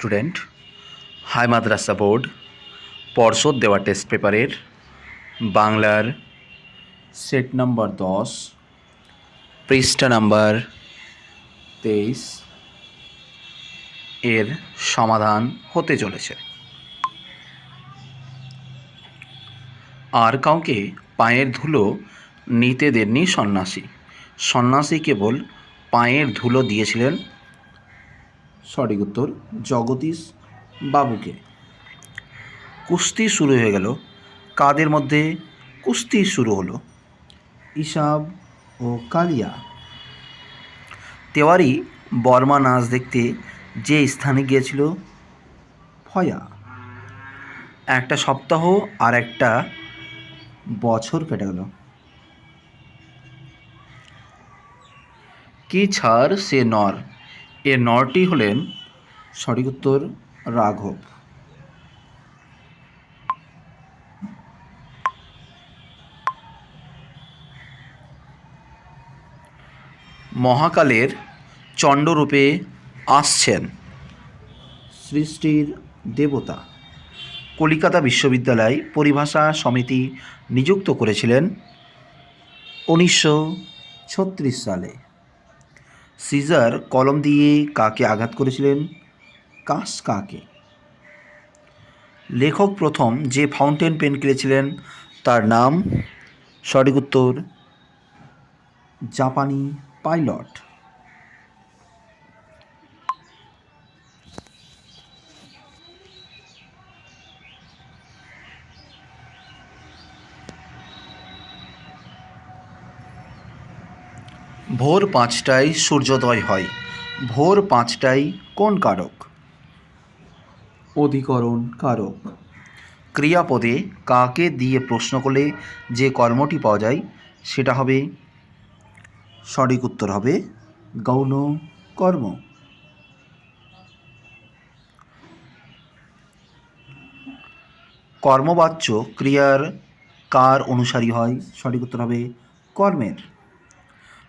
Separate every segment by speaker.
Speaker 1: Student, high মাদ্রাসা board, পর্ষদ দেওয়া test পেপারের, বাংলার সেট নাম্বার দশ, পৃষ্ঠা নাম্বার তেইশ এর সমাধান হতে চলেছে। আর কাউকে পায়ের ধুলো নিতে দেননি সন্ন্যাসী। সন্ন্যাসী কেবল পায়ের ধুলো দিয়েছিলেন সঠিক উত্তর, জগদীশ বাবুকে। কুস্তি শুরু হয়ে গেল। কাদের মধ্যে কুস্তি শুরু হলো? ইসাব ও কালিয়া। তেওয়ারি বর্মা নাচ দেখতে যে স্থানে গিয়েছিল, ফয়া। একটা সপ্তাহ আর একটা বছর কেটে গেল। কি ছাড় সে নর? এ নরটি হলেন সঠিক উত্তর রাঘব। মহাকালের চণ্ডরূপে আসছেন সৃষ্টির দেবতা। কলিকাতা বিশ্ববিদ্যালয় পরিভাষা সমিতি নিযুক্ত করেছিলেন উনিশশো ছত্রিশ সালে। সিজার কলম দিয়ে কাকে আঘাত করেছিলেন? কাস কাকে? লেখক প্রথম যে ফাউন্টেন পেন কিনেছিলেন, তার নাম? সঠিক উত্তর, জাপানি পাইলট। ভোর পাঁচটায় সূর্যোদয় হয়। ভোর পাঁচটায় কোন কারক? অধিকরণ কারক। ক্রিয়াপদে কাকে দিয়ে প্রশ্ন করলে যে কর্মটি পাওয়া যায়, সেটা হবে, সঠিক উত্তর হবে, গৌণ কর্ম। কর্মবাচ্য ক্রিয়ার কার অনুসারী হয়, সঠিক উত্তর হবে, কর্মের।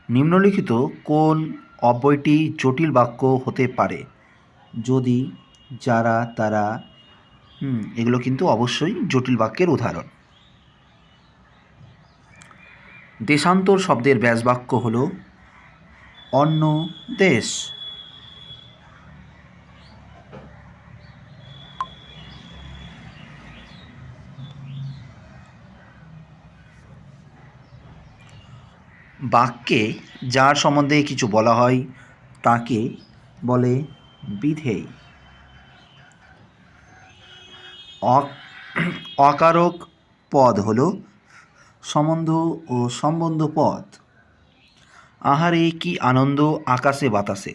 Speaker 1: নিম্নলিখিত কোন অব্যয়টি জটিল বাক্য হতে পারে? যদি, যারা, তারা এগুলো কিন্তু অবশ্যই জটিল বাক্যের উদাহরণ। দেশান্তর শব্দের ব্যাসবাক্য হল, অন্য দেশ। বাক্যে যার সম্বন্ধে কিছু বলা হয়, তাকে বলে বিধেয় অকারক পদ হল সম্বন্ধ ও সম্বন্ধ পদ। আহারে কি আনন্দ আকাশে বাতাসে?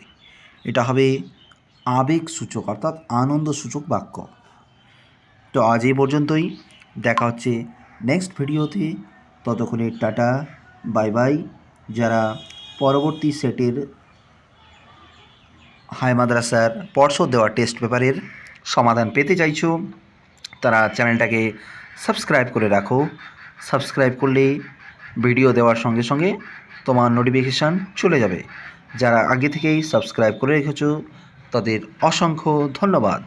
Speaker 1: এটা হবে আবেগ সূচক, অর্থাৎ আনন্দ সূচক বাক্য। তো আজ এই পর্যন্তই। দেখা হচ্ছে নেক্সট ভিডিওতে ততক্ষণে টাটা বাই বাই যারা পরবর্তী সেটের হাই মাদ্রাসার পর্ষদ দেওয়া টেস্ট পেপারের সমাধান পেতে চাইছো, তারা চ্যানেলটাকে সাবস্ক্রাইব করে রাখো। সাবস্ক্রাইব করলে ভিডিও দেওয়ার সঙ্গে সঙ্গে তোমার নোটিফিকেশান চলে যাবে। যারা আগে থেকেই সাবস্ক্রাইব করে রেখেছো, তাদের অসংখ্য ধন্যবাদ।